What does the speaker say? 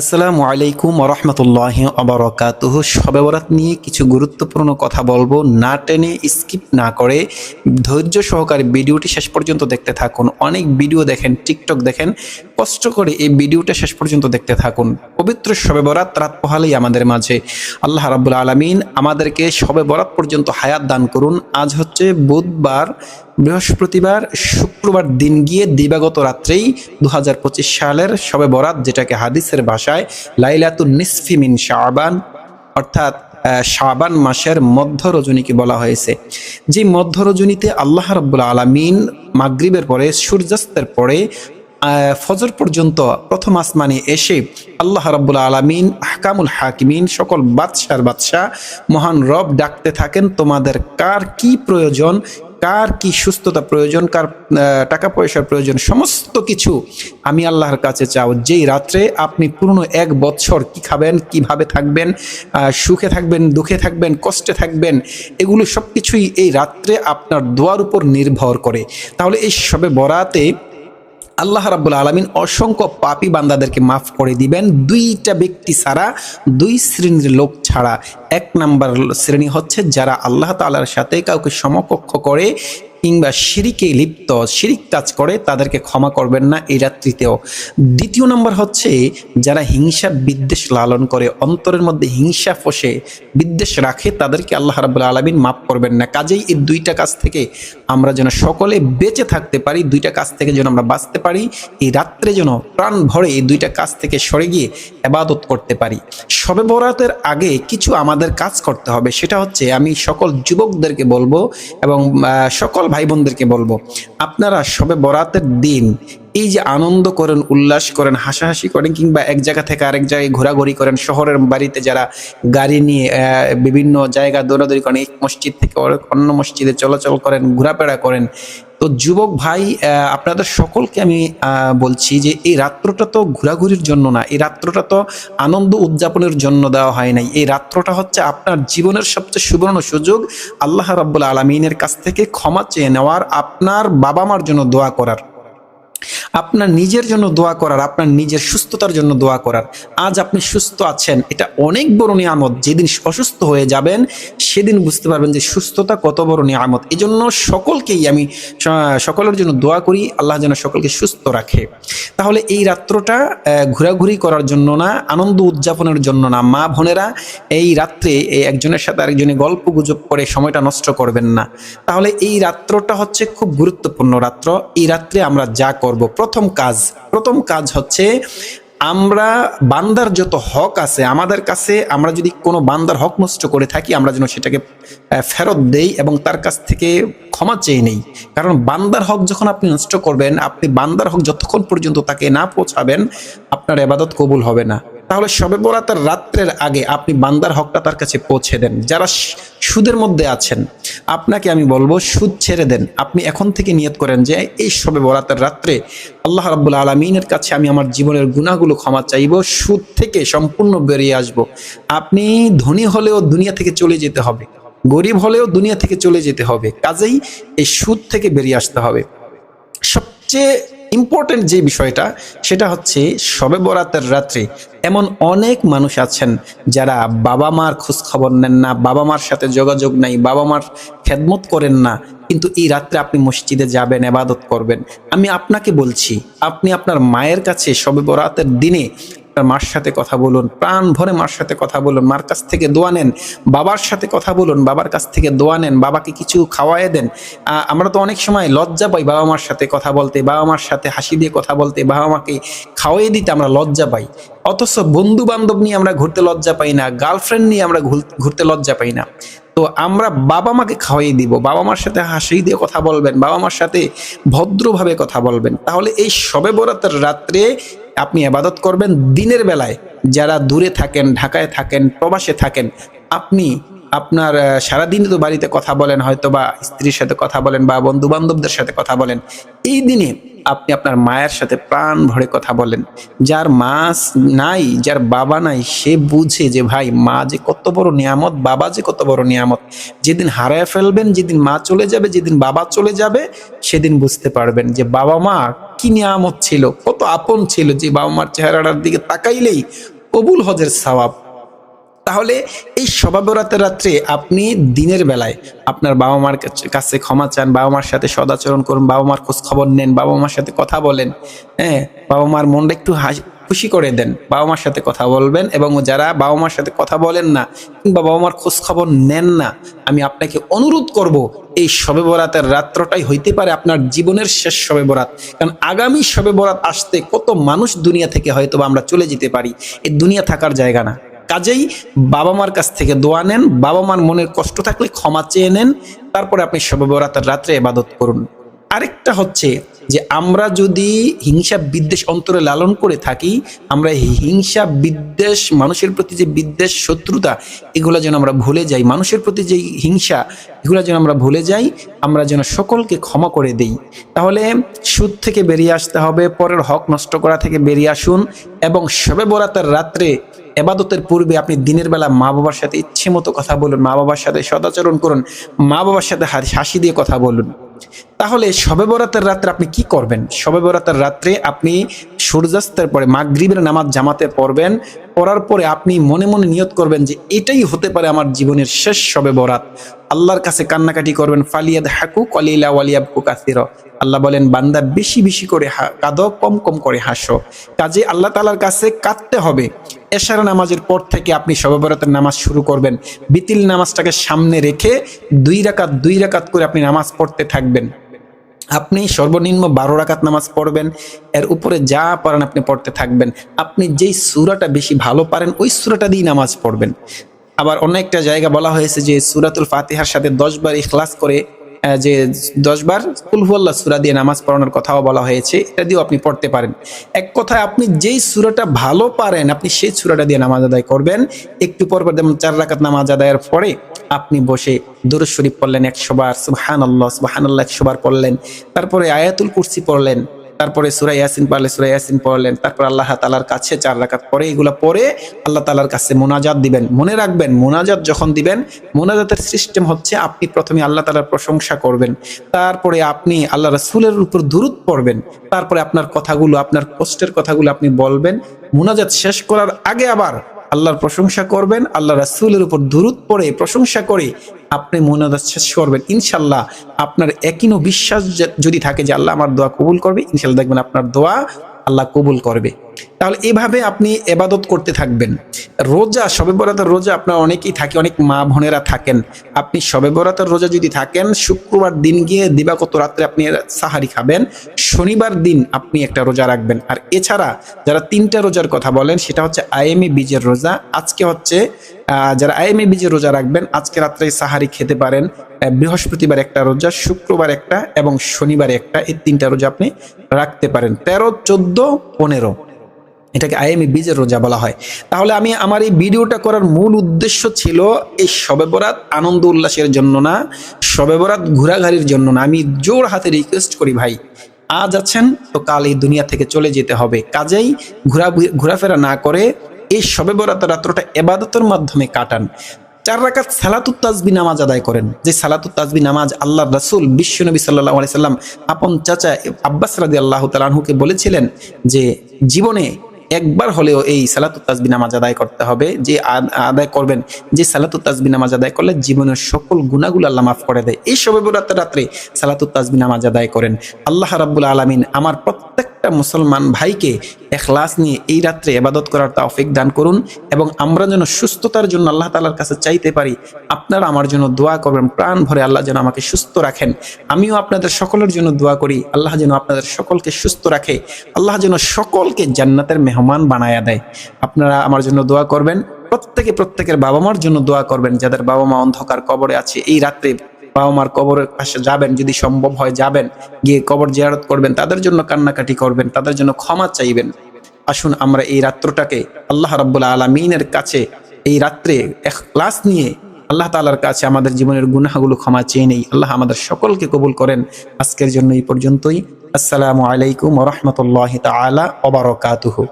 আসসালামু আলাইকুম রহমতুল্লাহ আবরকাতুহ শবে বরাত নিয়ে কিছু গুরুত্বপূর্ণ কথা বলব। না টেনে স্কিপ না করে ধৈর্য সহকারে ভিডিওটি শেষ পর্যন্ত দেখতে থাকুন। অনেক ভিডিও দেখেন, টিকটক দেখেন। কষ্ট করে এই ভিডিওটা শেষ পর্যন্ত দেখতে থাকুন। পবিত্র শবে বরাত রাত পোহালেই আমাদের মাঝে। আল্লাহ রাবুল আলমিন আমাদেরকে শবে বরাত পর্যন্ত হায়াত দান করুন। আজ হচ্ছে বুধবার বৃহস্পতিবার শুক্রবার দিন গিয়ে দিবাগত রাত্রেই দু হাজার পঁচিশ সালের সবে বরাত, যেটাকে হাদিসের ভাষায় লাইলাতুন নিসফিমিন মিন শাবান, অর্থাৎ শাবান মাসের মধ্য রজনীকে বলা হয়েছে। যে মধ্য রজনীতে আল্লাহ রব্বুল আলমিন মাগরীবের পরে, সূর্যাস্তের পরে ফজর পর্যন্ত প্রথম আসমানে এসে আল্লাহ রাব্বুল আলামিন, আহকামুল হাকিমিন, সকল বাদশার বাদশাহ, মহান রব ডাকতে থাকেন, তোমাদের কার কি প্রয়োজন, কার কি সুস্থতা প্রয়োজন, কার টাকা পয়সার প্রয়োজন, সমস্ত কিছু আমি আল্লাহর কাছে চাও। যেই রাত্রে আপনি পুরনো এক বছর কি খাবেন, কীভাবে থাকবেন সুখে থাকবেন, দুঃখে থাকবেন, কষ্টে থাকবেন, এগুলো সব কিছুই এই রাত্রে আপনার দোয়ার উপর নির্ভর করে। তাহলে এই সবে বরাতে আল্লাহ রাবুল আলমিন অসংখ্য পাপি বান্দাদেরকে মাফ করে দিবেন। দুইটা ব্যক্তি ছাড়া, দুই শ্রেণির লোক ছাড়া এক নাম্বার শ্রেণি হচ্ছে যারা আল্লাহ তাল্লাহার সাথে কাউকে সমকক্ষ করে কিংবা শিরিকে লিপ্ত, শিরিক কাজ করে, তাদেরকে ক্ষমা করবেন না এই রাত্রিতেও। দ্বিতীয় নম্বর হচ্ছে, যারা হিংসা বিদ্বেষ লালন করে, অন্তরের মধ্যে হিংসা ফসে, বিদ্বেষ রাখে, তাদেরকে আল্লাহ রাবুল আলমিন মাফ করবেন না। কাজেই এই দুইটা কাজ থেকে আমরা যেন সকলে বেঁচে থাকতে পারি, দুইটা কাজ থেকে যেন আমরা বাঁচতে পারি, এই রাত্রে যেন প্রাণ ভরে এই দুইটা কাজ থেকে সরে গিয়ে এবাদত করতে পারি। সবে বরাতের আগে কিছু আমাদের কাজ করতে হবে, সেটা হচ্ছে আমি সকল যুবকদেরকে বলব এবং সকল ভাই বোনদেরকে বলব আপনারা সবে বরাতের দিন এই যে আনন্দ করেন, উল্লাস করেন, হাসাহাসি করেন কিংবা এক জায়গা থেকে আরেক জায়গায় ঘোরাঘুরি করেন, শহরের বাড়িতে যারা গাড়ি নিয়ে বিভিন্ন জায়গা দৌড়াদৌড়ি করেন এক মসজিদ থেকে অন্য- মসজিদে চলাচল করেন, ঘোরাফেরা করেন। তো যুবক ভাই আপনাদের সকলকে আমি বলছি যে এই রাত্রটা তো ঘোরাঘুরির জন্য না, এই রাত্রটা তো আনন্দ উদযাপনের জন্য দেওয়া হয় নাই। এই রাত্রটা হচ্ছে আপনার জীবনের সবচেয়ে সুবর্ণ সুযোগ। আল্লাহ রাব্বুল আলমিনের কাছ থেকে ক্ষমা চেয়ে নেওয়ার, আপনার বাবা মার জন্য দোয়া করার। আপনার নিজের জন্য দোয়া করার, আপনার নিজের সুস্থতার জন্য দোয়া করার। আজ আপনি সুস্থ আছেন, এটা অনেক বড় নিয়ামত যেদিন অসুস্থ হয়ে যাবেন, সেদিন বুঝতে পারবেন যে সুস্থতা কত বড় নিয়ামত। এই জন্য সকলকেই আমি সকলের জন্য দোয়া করি, আল্লাহ যেন সকলকে সুস্থ রাখে। তাহলে এই রাত্রটা ঘোরাঘুরি করার জন্য না, আনন্দ উদযাপনের জন্য না, মা বোনেরা এই রাত্রে একজনের সাথে আরেকজনে গল্প গুজব করে সময়টা নষ্ট করবেন না। তাহলে এই রাত্রটা হচ্ছে খুব গুরুত্বপূর্ণ রাত্র। এই রাত্রে আমরা যা করব, প্রথম কাজ প্রথম কাজ হচ্ছে আমরা বান্দার যত হক আছে, আমাদের কাছে আমরা যদি কোনো বান্দার হক নষ্ট করে থাকি, আমরা যেন সেটাকে ফেরত দেই এবং তার কাছ থেকে ক্ষমা চেয়ে নেই। কারণ বান্দার হক যখন আপনি নষ্ট করবেন, আপনি বান্দার হক যতক্ষণ পর্যন্ত তাকে না পৌঁছাবেন, আপনার এবাদত কবুল হবে না। তাহলে সবে বরাতের রাত্রের আগে আপনি বান্দার হকটা তার কাছে পৌঁছে দেন, যারা সুদের মধ্যে আছেন। আপনাকে আমি বলব, সুদ ছেড়ে দেন। আপনি এখন থেকে নিয়ত করেন যে, এই সবে বরাতের রাত্রে আল্লাহ রাবুল আলমিনের কাছে আমি আমার জীবনের গুণাগুলো ক্ষমা চাইব, সুদ থেকে সম্পূর্ণ বেরিয়ে আসব। আপনি ধনী হলেও দুনিয়া থেকে চলে যেতে হবে, গরিব হলেও দুনিয়া থেকে চলে যেতে হবে। কাজেই এই সুদ থেকে বেরিয়ে আসতে হবে। সবচেয়ে ইম্পর্টেন্ট যে বিষয়টা, সেটা হচ্ছে সবে বরাতের রাত্রে এমন অনেক মানুষ আছেন যারা বাবা মার খোঁজ খবর নেন না, বাবা মার সাথে যোগাযোগ নাই, বাবা মার খেদমত করেন না। কিন্তু এই রাত্রে আপনি মসজিদে যাবেন, এবাদত করবেন। আমি আপনাকে বলছি, আপনি আপনার মায়ের কাছে সবে বরাতের দিনে মার সাথে কথা বলুন, প্রাণ ভরে মার সাথে কথা বলুন, মার কাছ থেকে দোয়া নেন, বাবার সাথে কথা বলুন, বাবার কাছ থেকে দোয়া নেন, বাবাকে কিছু খাওয়ায় দেন। আমরা তো অনেক সময় লজ্জা পাই বাবা মার সাথে কথা বলতে, বাবা মার সাথে হাসি দিয়ে কথা বলতে, বাবা মাকে খাওয়াই দিতে আমরা লজ্জা পাই। অথচ বন্ধু বান্ধব নিয়ে আমরা ঘুরতে লজ্জা পাই না, গার্লফ্রেন্ড নিয়ে আমরা ঘুর- ঘুরতে লজ্জা পাই না। তো আমরা বাবা মাকে খাওয়াই দিব, বাবা মার সাথে হাসি দিয়ে কথা বলবেন, বাবা মার সাথে ভদ্রভাবে কথা বলবেন। তাহলে এই সবে বরাতের রাত্রে আপনি আবাদত করবেন দিনের বেলায়। যারা দূরে থাকেন ঢাকায় থাকেন প্রবাসে থাকেন আপনি আপনার আহ, সারাদিন তো বাড়িতে কথা বলেন হয়তো বা স্ত্রীর সাথে কথা বলেন বা বন্ধু বান্ধবদের সাথে কথা বলেন। এই দিনে আপনি আপনার মায়ের সাথে প্রাণ ভরে কথা বলেন। যার মা নাই যার বাবা নাই সে বুঝে যে ভাই মা যে কত বড় নিয়ামত বাবা যে কত বড় নিয়ামত। যেদিন হারায় ফেলবেন যেদিন মা চলে যাবে যেদিন বাবা চলে যাবে সেদিন বুঝতে পারবেন যে বাবা মা কি নিয়ামত ছিল কত আপন ছিল যে বাবা মার চেহারাটার দিকে তাকাইলেই কবুল হজের সওয়াব তাহলে এই সবাবরাতের রাত্রে আপনি দিনের বেলায় আপনার বাবা মার কাছে- ক্ষমা চান বাবা মার সাথে সদাচরণ করুন বাবা মার খোঁজ খবর নেন বাবা মার সাথে কথা বলেন হ্যাঁ? বাবা মার মনটা একটু হাসি খুশি করে দেন বাবা মার সাথে কথা বলবেন এবং যারা বাবা মার সাথে কথা বলেন না কিংবা বাবা মার খোঁজ খবর নেন না, আমি আপনাকে অনুরোধ করব এই শবে বরাতের রাত্রটাই হইতে পারে আপনার জীবনের শেষ শবে বরাত কারণ আগামী শবে বরাত আসতে কত মানুষ দুনিয়া থেকে হয়তো আমরা চলে যেতে পারি। এই দুনিয়া থাকার জায়গা না। কাজেই বাবা মার কাছ থেকে দোয়া নেন। বাবা মার মনের কষ্ট থাকলে ক্ষমা চেয়ে নেন। তারপরে আপনি শবে বরাতের রাত্রে এবাদত করুন। আরেকটা হচ্ছে যে আমরা যদি হিংসা বিদ্বেষ অন্তরে লালন করে থাকি, আমরা হিংসা বিদ্বেষ, মানুষের প্রতি যে বিদ্বেষ, শত্রুতা, এগুলো যেন আমরা ভুলে যাই। মানুষের প্রতি যে হিংসা, এগুলো যেন আমরা ভুলে যাই। আমরা যেন সকলকে ক্ষমা করে দেই। তাহলে সুদ থেকে বেরিয়ে আসতে হবে, পরের হক নষ্ট করা থেকে বেরিয়ে আসুন এবং শবে বরাতের রাত্রে এবাদতের পূর্বে আপনি দিনের বেলা মা বাবার সাথে ইচ্ছে মতো কথা বলুন, মা বাবার সাথে সদাচরণ করুন, মা বাবার সাথে হাসি- দিয়ে কথা বলুন। তাহলে শবে বরাতের রাত্রে আপনি কি করবেন? শবে বরাতের রাত্রে আপনি সূর্যাস্তের পরে, মাগরিবের নামাজ জামাতে পড়বেন, পড়ার পরে আপনি মনে মনে নিয়ত করবেন যে এটাই হতে পারে আমার জীবনের শেষ শবে বরাত। আল্লাহর কাছে কান্নাকাটি করবেন ফালিয়াদ হাকু কলিলা ওয়ালিয়াবকু কাসির। আল্লাহ বলেন, বান্দা বেশি বেশি করে কাঁদো, কম কম করে হাসো। কাজে আল্লাহ তালার কাছে কাঁদতে হবে। এশার নামাজের পর থেকে আপনি শবে বরাতের নামাজ শুরু করবেন। বিতিল নামাজটাকে সামনে রেখে দুই রাকাত দুই রাকাত করে আপনি নামাজ পড়তে থাকবেন। আপনি সর্বনিম্ন বারো রাকাত নামাজ পড়বেন। এর উপরে যা পারেন আপনি পড়তে থাকবেন। আপনি যেই সুরাটা বেশি ভালো পারেন, ওই সুরাটা দিয়েই নামাজ পড়বেন। আবার অন্য একটা জায়গা বলা হয়েছে যে সুরাতুল ফাতিহার সাথে দশ বার ইখলাস করে যে দশবার বার কুলহুয়াল্লাহ সুরা দিয়ে নামাজ পড়ানোর কথাও বলা হয়েছে, এটা দিয়েও আপনি পড়তে পারেন। এক কথায় আপনি যেই সুরাটা ভালো পারেন, আপনি সেই সুরাটা দিয়ে নামাজ আদায় করবেন। একটু পর পর যেমন চার রাকাত নামাজ আদায়ের পরে আপনি বসে দুরু শরীফ পড়লেন একশোবার সুবহান আল্লাহ সুবহান আল্লাহ একশোবার পড়লেন। তারপরে আয়াতুল কুরসি পড়লেন তারপরে সুরা ইয়াসিন পারলে সুরা ইয়াসিন পড়লেন, তারপর আল্লাহ তালার কাছে চার রাকাত পরে এগুলো পরে আল্লাহ তালার কাছে মোনাজাত দিবেন। মনে রাখবেন, মোনাজাত যখন দিবেন, মোনাজাতের সিস্টেম হচ্ছে আপনি প্রথমে আল্লাহ তালার প্রশংসা করবেন, তারপরে আপনি আল্লাহ রাসূলের উপর দূরত পড়বেন, তারপরে আপনার কথাগুলো, আপনার কষ্টের কথাগুলো আপনি বলবেন। মোনাজাত শেষ করার আগে আবার আল্লাহর প্রশংসা করবেন, আল্লাহ রাসুলের উপর দূরত পড়ে প্রশংসা করে আপনি মনোদাস করবেন। ইনশাল্লাহ আপনার একইনো বিশ্বাস যদি থাকে যে আল্লাহ আমার দোয়া কবুল করবে ইনশাল্লাহ দেখবেন আপনার দোয়া আল্লাহ কবুল করবে। তাহলে এভাবে আপনি এবাদত করতে থাকবেন। রোজা সবে বরাতের রোজা আপনার অনেকেই থাকে, অনেক মা বোনেরা থাকেন। আপনি সবে বরাতের রোজা যদি থাকেন, শুক্রবার দিন গিয়ে দিবাগত রাত্রে আপনি সাহারি খাবেন, শনিবার দিন আপনি একটা রোজা রাখবেন। আর এছাড়া যারা তিনটা রোজার কথা বলেন, সেটা হচ্ছে আইএমএ বীজের রোজা, আজকে হচ্ছে যারা আইএমএ বীজের রোজা রাখবেন, আজকে রাত্রে সাহারি খেতে পারেন বৃহস্পতিবার একটা রোজা, শুক্রবার একটা এবং শনিবার একটা, এই তিনটা রোজা আপনি রাখতে পারেন। তেরো, চোদ্দ, পনেরো। এটাকে আইএমএ বীজের রোজা বলা হয়। তাহলে আমি আমার এই ভিডিওটা করার মূল উদ্দেশ্য ছিল এই শবে বরাত আনন্দ উল্লাসের জন্য না, শবে বরাত ঘোরাঘাড়ির জন্য না। আমি জোর হাতে রিকোয়েস্ট করি, ভাই, আজ আছেন, তো কাল এই দুনিয়া থেকে চলে যেতে হবে। কাজেই ঘোরা ঘোরাফেরা না করে এই শবে বরাত রাত্রটা এবাদতের মাধ্যমে কাটান। চার রাকাত সালাতুত তাজবি নামাজ আদায় করেন। যে সালাতুত তাজবি নামাজ আল্লাহ রাসূল বিশ্বনবী সাল্লাল্লাহু আলাইহি সাল্লাম আপন চাচা আব্বাস রাদিয়াল্লাহু তাআলা আনহুকে বলেছিলেন যে, জীবনে একবার হলেও এই সালাতু তাজবি নামাজ আদায় করতে হবে, যে আদ- আদায় করবেন, যে সালাতু তাজবি নামাজ আদায় করলে জীবনের সকল গুণাগুলো আল্লাহ মাফ করে দেয়। এই সবে রাত্রে রাত্রে সালাতু তাজবি নামাজ আদায় করেন। আল্লাহ রাব্বুল আলমিন আমার প্রত্যেকটা মুসলমান ভাইকে এখলাস নিয়ে এই রাত্রে এবাদত করার তৌফিক দান করুন এবং আমরা যেন সুস্থতার জন্য আল্লাহ তাআলার কাছে চাইতে পারি, আপনারা আমার জন্য দোয়া করবেন, প্রাণ ভরে আল্লাহ যেন আমাকে সুস্থ রাখেন। আমিও আপনাদের সকলের জন্য দোয়া করি, আল্লাহ যেন আপনাদের সকলকে সুস্থ রাখে, আল্লাহ যেন সকলকে জান্নাতের মেহমান বানায়া দেয়। আপনারা আমার জন্য দোয়া করবেন, প্রত্যেকে প্রত্যেকের বাবা মার জন্য দোয়া করবেন, যাদের বাবা মা অন্ধকার কবরে আছে এই রাত্রে বাবা মার কবরের পাশে যাবেন, যদি সম্ভব হয় যাবেন, গিয়ে কবর জিয়ারত করবেন, তাদের জন্য কান্নাকাটি করবেন, তাদের জন্য ক্ষমা চাইবেন। আসুন, আমরা এই রাত্রটাকে আল্লাহ রাব্বুল আলমিনের কাছে এই রাত্রে এক ক্লাস নিয়ে আল্লাহ তালার কাছে আমাদের জীবনের গুনাহগুলো ক্ষমা চেয়ে নেই। আল্লাহ আমাদের সকলকে কবুল করেন। আজকের জন্য এই পর্যন্তই। আসসালামু আলাইকুম রহমতুল্লাহ তালা ওবরকাতুহু